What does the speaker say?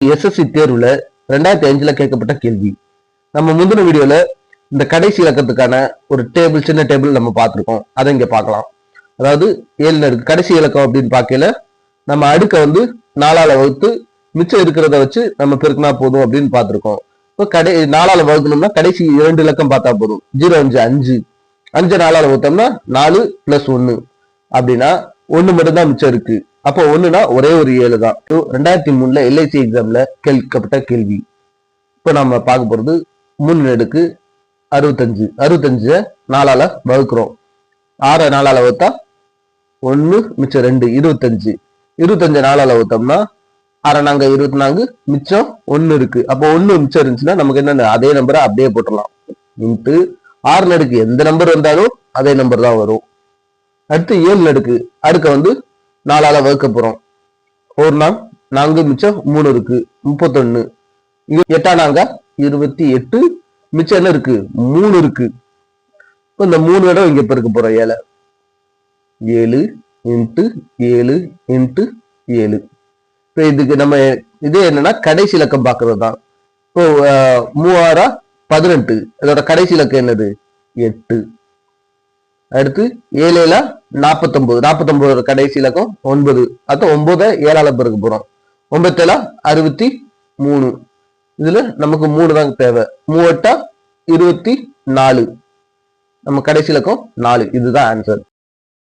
SSC தேர்வுல ரெண்டாயிரத்தி அஞ்சுல கேட்கப்பட்ட கேள்வி. நம்ம முந்தின வீடியோல இந்த கடைசி இலக்கத்துக்கான ஒரு டேபிள் சின்ன டேபிள் நம்ம பார்த்துருக்கோம். அதை இங்க பார்க்கலாம். அதாவது ஏழு நடுக்கு கடைசி இலக்கம் அப்படின்னு பார்க்கல நம்ம அடுக்க வந்து நாலால வகுத்து மிச்சம் இருக்கிறத வச்சு நம்ம பெருக்கினா போதும் அப்படின்னு பார்த்துருக்கோம். இப்போ கடை நாலால வகுக்கணும்னா கடைசி இரண்டு இலக்கம் பார்த்தா போதும். ஜீரோ அஞ்சு அஞ்சு. அஞ்சு நாலால வகுத்தோம்னா நாலு பிளஸ் ஒன்னு அப்படின்னா ஒன்று மட்டும்தான் மிச்சம் இருக்கு. அப்போ ஒண்ணுனா ஒரே ஒரு ஏழு தான் ரெண்டாயிரத்தி மூணுல எல்ஐசி எக்ஸாம்ல கேட்கப்பட்ட கேள்வி. இப்போ நம்ம பார்க்க போறது மூணு அடுக்கு அறுபத்தஞ்சு. அறுபத்தஞ்சு நாலால வகுக்கிறோம். ஆற நாலால வகுத்தா ஒன்று மிச்சம் ரெண்டு இருபத்தஞ்சு. இருபத்தஞ்சு நாலால வகுத்தோம்னா அரை நாங்க இருபத்தி நான்கு மிச்சம் ஒன்று இருக்கு. அப்போ ஒன்று மிச்சம் இருந்துச்சுன்னா நமக்கு என்ன அதே நம்பரை அப்படியே போட்டுடலாம். இன்ட்டு ஆறு நடுக்கு எந்த நம்பர் வந்தாலும் அதே நம்பர் தான் வரும். அடுத்து ஏழு நடுக்கு அடுக்க வந்து நாலால வகுக்க போறோம். ஒரு நாள் நான்கு மிச்சம் மூணு இருக்கு முப்பத்தொன்னு. எட்டா நாங்க? இருபத்தி எட்டு. மிச்சம் என்ன இருக்கு? மூணு இருக்கு. இந்த மூணு இடம் இங்க பெருக்க போறோம் ஏழை. ஏழு இன்ட்டு ஏழு இன்ட்டு ஏழு. இப்போ இதுக்கு நம்ம இது என்னன்னா கடைசி இலக்கம் பார்க்கறது தான் இப்போ மூவாயிரம் பதினெட்டு. அதோட கடைசி இலக்கம் என்னது? எட்டு. அடுத்து ஏழு நாற்பத்தொம்பது நாற்பத்தொம்பது கடைசி இலக்கம் ஒன்பது. அதான் ஒன்பதை ஏழால பெருக்க போகிறோம் ஒன்பத்தேழா அறுபத்தி மூணு. இதில் நமக்கு மூணு தான் தேவை. மூவட்டா இருபத்தி நாலு. நம்ம கடைசி இலக்கம் நாலு. இதுதான் ஆன்சர்